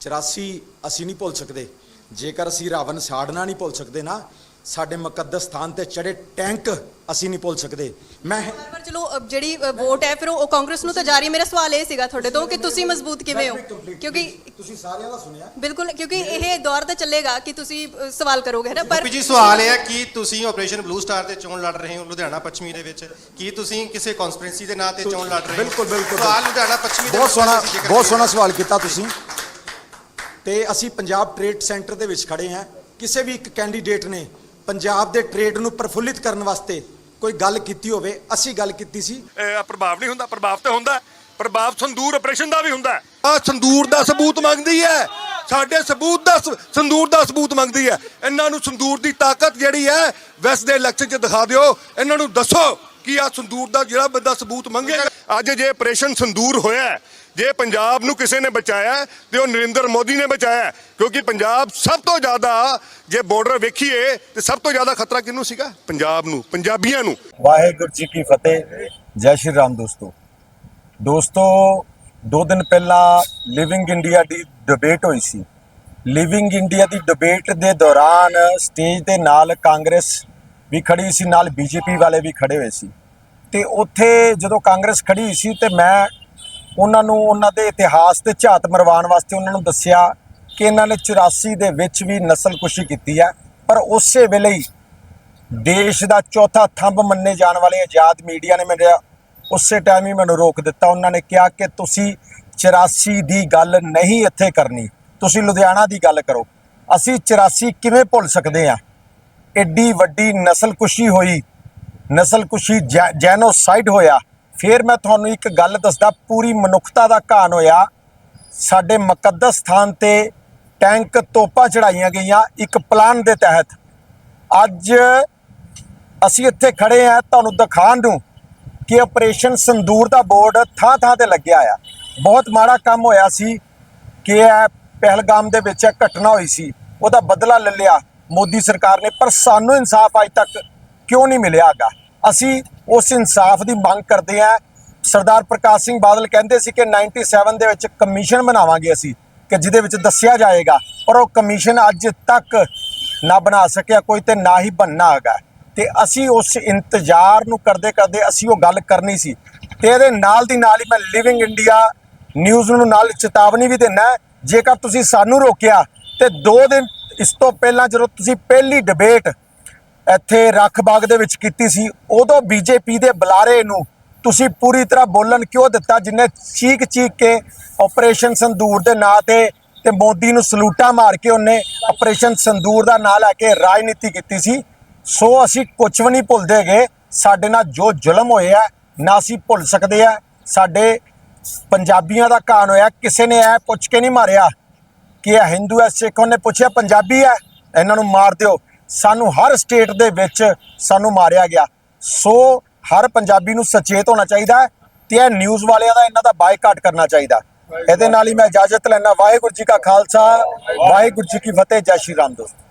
84 ਅਸੀਂ ਨਹੀਂ ਭੁੱਲ ਸਕਦੇ। ਜੇਕਰ ਅਸੀਂ ਰਾਵਣ ਸਾੜਨਾ ਨਹੀਂ ਭੁੱਲ ਸਕਦੇ ਨਾ ਸਾਡੇ ਮੁਕੱਦਸ ਸਥਾਨ ਤੇ ਚੜੇ ਟੈਂਕ ਅਸੀਂ ਨਹੀਂ ਭੁੱਲ ਸਕਦੇ। ਮੈਂ ਪਰ ਚਲੋ ਜਿਹੜੀ ਵੋਟ ਹੈ ਫਿਰ ਉਹ ਉਹ ਕਾਂਗਰਸ ਨੂੰ ਤਾਂ ਜਾਰੀ ਮੇਰਾ ਸਵਾਲ ਇਹ ਸੀਗਾ ਤੁਹਾਡੇ ਤੋਂ ਕਿ ਤੁਸੀਂ ਮਜ਼ਬੂਤ ਕਿਵੇਂ ਹੋ? ਕਿਉਂਕਿ ਤੁਸੀਂ ਸਾਰਿਆਂ ਦਾ ਸੁਣਿਆ। ਬਿਲਕੁਲ ਕਿਉਂਕਿ ਇਹ ਦੌਰ ਤਾਂ ਚੱਲੇਗਾ ਕਿ ਤੁਸੀਂ ਸਵਾਲ ਕਰੋਗੇ ਹੈ ਨਾ? ਪਰ ਪਰ ਜੀ ਸਵਾਲ ਇਹ ਹੈ ਕਿ ਤੁਸੀਂ ਆਪਰੇਸ਼ਨ ਬਲੂ ਸਟਾਰ ਤੇ ਚੋਣ ਲੜ ਰਹੇ ਹੋ ਲੁਧਿਆਣਾ ਪੱਛਮੀ ਦੇ ਵਿੱਚ। ਕੀ ਤੁਸੀਂ ਕਿਸੇ ਕਨਸਪੀਰੇਸੀ ਦੇ ਨਾਂ ਤੇ ਚੋਣ ਲੜ ਰਹੇ ਹੋ? ਬਿਲਕੁਲ, ਬਿਲਕੁਲ। ਸਵਾਲ ਲੁਧਿਆਣਾ ਪੱਛਮੀ ਦੇ ਬਹੁਤ ਵਿੱਚ ਸੋਹਣਾ ਅਸੀਂ ਜ਼ਿਕਰ ਬਹੁਤ ਸੋਹਣਾ। ਸਵਾਲ ਕੀਤਾ ਤੁਸੀਂ। ਤੇ ਅਸੀਂ ਪੰਜਾਬ ਟ੍ਰੇਡ ਸੈਂਟਰ ਦੇ ਵਿੱਚ ਖੜੇ ਹਾਂ। ਕਿਸੇ ਵੀ ਇੱਕ ਕੈਂਡੀਡੇਟ ਨੇ ਪੰਜਾਬ ਦੇ ਟ੍ਰੇਡ ਨੂੰ ਪ੍ਰਫੁੱਲਿਤ ਕਰਨ ਵਾਸਤੇ ਕੋਈ ਗੱਲ ਕੀਤੀ ਹੋਵੇ ਅਸੀਂ ਗੱਲ ਕੀਤੀ ਸੀ। ਇਹ ਪ੍ਰਭਾਵ ਨਹੀਂ ਹੁੰਦਾ ਪ੍ਰਭਾਵ ਤੇ ਹੁੰਦਾ। ਪ੍ਰਭਾਵ ਸੰਦੂਰ ਆਪਰੇਸ਼ਨ ਦਾ ਵੀ ਹੁੰਦਾ। ਹੈ। ਆ ਸੰਦੂਰ ਦਾ ਸਬੂਤ ਮੰਗਦੀ ਹੈ। ਸਾਡੇ ਸਬੂਤ ਦਾ ਸੰਦੂਰ ਦਾ ਸਬੂਤ ਮੰਗਦੀ ਹੈ। ਇਹਨਾਂ ਨੂੰ ਸੰਦੂਰ ਦੀ ਤਾਕਤ ਜਿਹੜੀ ਹੈ ਵੈਸ ਦੇ ਇਲੈਕਸ਼ਨ 'ਚ ਦਿਖਾ ਦਿਓ। ਇਹਨਾਂ ਨੂੰ ਦੱਸੋ। ਕਿ ਆ ਸੰਦੂਰ ਦਾ ਜਿਹੜਾ ਬੰਦਾ ਸਬੂਤ ਮੰਗੇਗਾ ਅੱਜ ਜੇ ਆਪਰੇਸ਼ਨ ਸੰਦੂਰ ਹੋਇਆ ਜੇ ਪੰਜਾਬ ਨੂੰ ਕਿਸੇ ਨੇ ਬਚਾਇਆ ਤੇ ਉਹ ਨਰਿੰਦਰ ਮੋਦੀ ਨੇ ਬਚਾਇਆ ਕਿਉਂਕਿ ਪੰਜਾਬ ਸਭ ਤੋਂ ਜ਼ਿਆਦਾ ਜੇ ਬਾਰਡਰ ਵੇਖੀਏ, ਤੇ ਸਭ ਤੋਂ ਜ਼ਿਆਦਾ ਖਤਰਾ ਕਿਹਨੂੰ ਸੀਗਾ? ਪੰਜਾਬ ਨੂੰ, ਪੰਜਾਬੀਆਂ ਨੂੰ। ਵਾਹਿਗੁਰੂ ਜੀ ਕੀ ਫਤਿਹ। ਜੈ ਸ਼੍ਰੀ ਰਾਮ ਦੋਸਤੋ। ਦੋਸਤੋ, ਦੋ ਦਿਨ ਪਹਿਲਾਂ ਲਿਵਿੰਗ ਇੰਡੀਆ ਦੀ ਡਿਬੇਟ ਹੋਈ ਸੀ। ਲਿਵਿੰਗ ਇੰਡੀਆ ਦੀ ਡਿਬੇਟ ਦੇ ਦੌਰਾਨ ਸਟੇਜ ਦੇ ਨਾਲ ਕਾਂਗਰਸ ਵੀ ਖੜੀ ਸੀ, ਨਾਲ ਬੀਜੇਪੀ ਵਾਲੇ ਵੀ ਖੜੇ ਹੋਏ ਸੀ। ਤੇ ਉੱਥੇ ਜਦੋਂ ਕਾਂਗਰਸ ਖੜੀ ਸੀ ਤੇ ਮੈਂ ਉਹਨਾਂ ਨੂੰ, ਉਹਨਾਂ ਦੇ ਇਤਿਹਾਸ ਤੇ ਝਾਤ ਮਰਵਾਉਣ ਵਾਸਤੇ ਉਹਨਾਂ ਨੂੰ ਦੱਸਿਆ ਕਿ ਇਹਨਾਂ ਨੇ 84 ਦੇ ਵਿੱਚ ਵੀ ਨਸਲਕੁਸ਼ੀ ਕੀਤੀ ਹੈ। ਪਰ ਉਸੇ ਵੇਲੇ ਹੀ ਦੇਸ਼ ਦਾ ਚੌਥਾ ਥੰਬ ਮੰਨੇ ਜਾਣ ਵਾਲੇ ਆਜ਼ਾਦ ਮੀਡੀਆ ਨੇ ਮੇਰੇ ਉਸੇ ਟਾਈਮ ਹੀ ਮੈਨੂੰ ਰੋਕ ਦਿੱਤਾ। ਉਹਨਾਂ ਨੇ ਕਿਹਾ ਕਿ ਤੁਸੀਂ 84 ਦੀ ਗੱਲ ਨਹੀਂ ਇੱਥੇ ਕਰਨੀ, ਤੁਸੀਂ ਲੁਧਿਆਣਾ ਦੀ ਗੱਲ ਕਰੋ। ਅਸੀਂ 84 ਕਿਵੇਂ ਭੁੱਲ ਸਕਦੇ ਹਾਂ? ਐਡੀ ਵੱਡੀ ਨਸਲਕੁਸ਼ੀ ਹੋਈ, ਨਸਲਕੁਸ਼ੀ ਜੈ- ਜੈਨੋਸਾਈਡ ਹੋਇਆ। ਫਿਰ ਮੈਂ ਤੁਹਾਨੂੰ ਇੱਕ ਗੱਲ ਦੱਸਦਾ, ਪੂਰੀ ਮਨੁੱਖਤਾ ਦਾ ਘਾਣ ਹੋਇਆ। ਸਾਡੇ ਮੁਕੱਦਸ ਸਥਾਨ ਤੇ ਟੈਂਕ ਤੋਪਾਂ ਚੜਾਈਆਂ ਗਈਆਂ ਇੱਕ ਪਲਾਨ ਦੇ ਤਹਿਤ। ਅੱਜ ਅਸੀਂ ਇੱਥੇ ਖੜੇ ਆ ਤੁਹਾਨੂੰ ਦਿਖਾਉਣ ਨੂੰ ਕਿ ਆਪਰੇਸ਼ਨ ਸੰਦੂਰ ਦਾ ਬੋਰਡ ਥਾਂ ਥਾਂ ਤੇ ਲੱਗਿਆ ਆ। ਬਹੁਤ ਮਾੜਾ ਕੰਮ ਹੋਇਆ ਸੀ ਕਿ ਇਹ ਪਹਿਲਗਾਮ ਦੇ ਵਿੱਚ ਇਹ ਘਟਨਾ ਹੋਈ ਸੀ। ਉਹਦਾ ਬਦਲਾ ਲੈ ਲਿਆ। ਮੋਦੀ ਸਰਕਾਰ ਨੇ, ਪਰ ਸਾਨੂੰ ਇਨਸਾਫ ਅਜ ਤੱਕ ਕਿਉਂ ਨਹੀਂ ਮਿਲਿਆਗਾ ਅਸੀਂ ਉਸ ਇਨਸਾਫ ਦੀ ਮੰਗ ਕਰਦੇ ਆ ਸਰਦਾਰ ਪ੍ਰਕਾਸ਼ ਸਿੰਘ ਬਾਦਲ ਕਹਿੰਦੇ ਸੀ ਕਿ 97 ਦੇ ਵਿੱਚ ਕਮਿਸ਼ਨ ਬਣਾਵਾਂਗੇ ਅਸੀਂ, ਕਿ ਜਿਹਦੇ ਵਿੱਚ ਦੱਸਿਆ ਜਾਏਗਾ, ਪਰ ਉਹ ਕਮਿਸ਼ਨ ਅੱਜ ਤੱਕ ਨਾ ਬਣਾ ਸਕਿਆ, ਕੋਈ ਤੇ ਨਾ ਹੀ ਬਣਨਾ ਹੈਗਾ। ਤੇ ਅਸੀਂ ਉਸ ਇੰਤਜ਼ਾਰ ਨੂੰ ਕਰਦੇ ਕਰਦੇ ਅਸੀਂ ਉਹ ਗੱਲ ਕਰਨੀ ਸੀ। ਤੇ ਇਹਦੇ ਨਾਲ ਦੀ ਨਾਲ ਹੀ ਮੈਂ ਲਿਵਿੰਗ ਇੰਡੀਆ ਨਿਊਜ਼ ਨੂੰ ਨਾਲ ਚੇਤਾਵਨੀ ਵੀ ਦਿੰਨਾ ਜੇਕਰ ਤੁਸੀਂ ਸਾਨੂੰ ਰੋਕਿਆ, ਤੇ 2 ਦਿਨ ਇਸ ਤੋਂ ਪਹਿਲਾਂ ਜਦੋਂ ਤੁਸੀਂ ਪਹਿਲੀ ਡਿਬੇਟ ਇੱਥੇ ਰੱਖ ਬਾਗ ਦੇ ਵਿੱਚ ਕੀਤੀ ਸੀ, ਉਦੋਂ ਬੀਜੇਪੀ ਦੇ ਬੁਲਾਰੇ ਨੂੰ ਤੁਸੀਂ ਪੂਰੀ ਤਰ੍ਹਾਂ ਬੋਲਣ ਕਿਉਂ ਦਿੱਤਾ, ਜਿਨੇ ਚੀਕ ਚੀਕ ਕੇ ਆਪਰੇਸ਼ਨ ਸੰਦੂਰ ਦੇ ਨਾਂ ਤੇ ਤੇ ਮੋਦੀ ਨੂੰ ਸਲੂਟਾ ਮਾਰ ਕੇ ਉਹਨੇ ਆਪਰੇਸ਼ਨ ਸੰਦੂਰ ਦਾ ਨਾਂ ਲੈ ਕੇ ਰਾਜਨੀਤੀ ਕੀਤੀ ਸੀ? ਸੋ ਅਸੀਂ ਕੁਝ ਵੀ ਨਹੀਂ ਭੁੱਲਦੇ ਗਏ ਸਾਡੇ ਨਾਲ ਜੋ ਜ਼ੁਲਮ ਹੋਇਆ, ਨਾ ਅਸੀਂ ਭੁੱਲ ਸਕਦੇ ਆ। ਸਾਡੇ ਪੰਜਾਬੀਆਂ ਦਾ ਕਾਨ ਹੋਇਆ, ਕਿਸੇ ਨੇ ਇਹ ਪੁੱਛ ਕੇ ਨਹੀਂ ਮਾਰਿਆ। ਕਿ ਇਹ ਹਿੰਦੂ ਹੈ? ਸਿੱਖ ਉਹਨੇ ਪੁੱਛਿਆ ਪੰਜਾਬੀ ਹੈ। ਇਹਨਾਂ ਨੂੰ ਮਾਰ ਦਿਓ। ਸਾਨੂੰ ਹਰ ਸਟੇਟ ਦੇ ਵਿੱਚ ਸਾਨੂੰ ਮਾਰਿਆ ਗਿਆ। ਸੋ ਹਰ ਪੰਜਾਬੀ ਨੂੰ ਸੁਚੇਤ ਹੋਣਾ ਚਾਹੀਦਾ ਤੇ ਇਹ ਨਿਊਜ਼ ਵਾਲਿਆਂ ਦਾ ਇਹਨਾਂ ਦਾ ਬਾਈਕਾਟ ਕਰਨਾ ਚਾਹੀਦਾ ਇਹਦੇ ਨਾਲ ਹੀ ਮੈਂ ਇਜਾਜ਼ਤ ਲੈਣਾ ਵਾਹਿਗੁਰੂ ਜੀ ਕਾ ਖਾਲਸਾ ਵਾਹਿਗੁਰੂ ਜੀ ਕੀ ਫਤਿਹ ਜੈ ਸ਼੍ਰੀ ਰਾਮ ਦੋਸਤੋ।